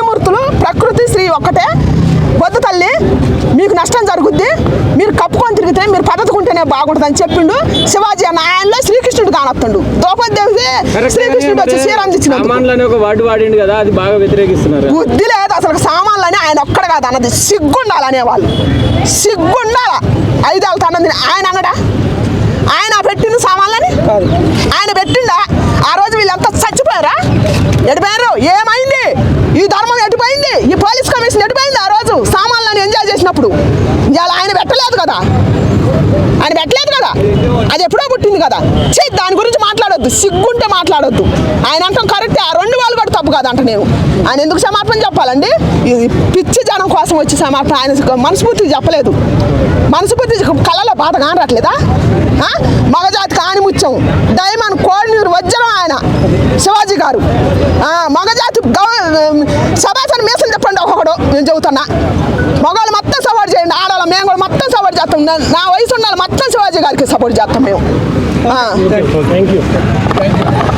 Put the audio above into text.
త్రిమూర్తులు ప్రకృతి శ్రీ ఒక్కటే. వద్దు తల్లి మీకు నష్టం జరుగుద్ది. మీరు కప్పుకొని తిరిగితే మీరు పద్ధతుకుంటేనే బాగుంటుందని చెప్పిండు శివాజీ అన్న. ఆయనలో శ్రీకృష్ణుడు కానొత్తుండు. ద్రౌపది శ్రీకృష్ణుడు వచ్చి శ్రీరంజించినందుకు సామాన్లు అని ఒక వార్డు వాడిండు కదా అది బాగా వ్యతిరేకిస్తున్నారు. బుద్ధి లేదు అసలు సామాన్లని ఆయన ఒక్కడ కాదు అన్నది. సిగ్గుండాలనే వాళ్ళు సిగ్గుండాల ఐదేళ్ళ అన్నది ఆయన అంగడా ఆయన పెట్టింది సామాన్లని? ఆయన పెట్టిండా? పుట్టినప్పుడు ఇవాళ ఆయన పెట్టలేదు కదా? ఆయన పెట్టలేదు కదా? అది ఎప్పుడో పుట్టింది కదా? చే దాని గురించి మాట్లాడొద్దు. సిగ్గుంటే మాట్లాడొద్దు. ఆయన అంటాం కరెక్టే ఆ రెండు వాళ్ళు కూడా తప్పు కాదంట నేను. ఆయన ఎందుకు క్షమాపణ చెప్పాలండి? ఇది పిచ్చి జనం కోసం వచ్చి క్షమాపణ ఆయన మనస్ఫూర్తి చెప్పలేదు. మనస్ఫూర్తి కళలో బాధ కానట్లేదా? మగజాతి కాని ముత్యం డైమండ్ కోడినూరు వజ్రం ఆయన శివాజీ గారు. మగజాతి గౌ సభాసన మీసం చెప్పండి ఒక్కొక్కడు. నేను చెబుతున్నా మగవాళ్ళు మొత్తం సపోర్ట్ చేయండి ఆడవాళ్ళం మేము కూడా మొత్తం సపోర్ట్ చేస్తాం నా- వయసు ఉండాలి మొత్తం శివాజీ గారికి సపోర్ట్ చేస్తాం మేము. థ్యాంక్ యూ ఎవరిది భయం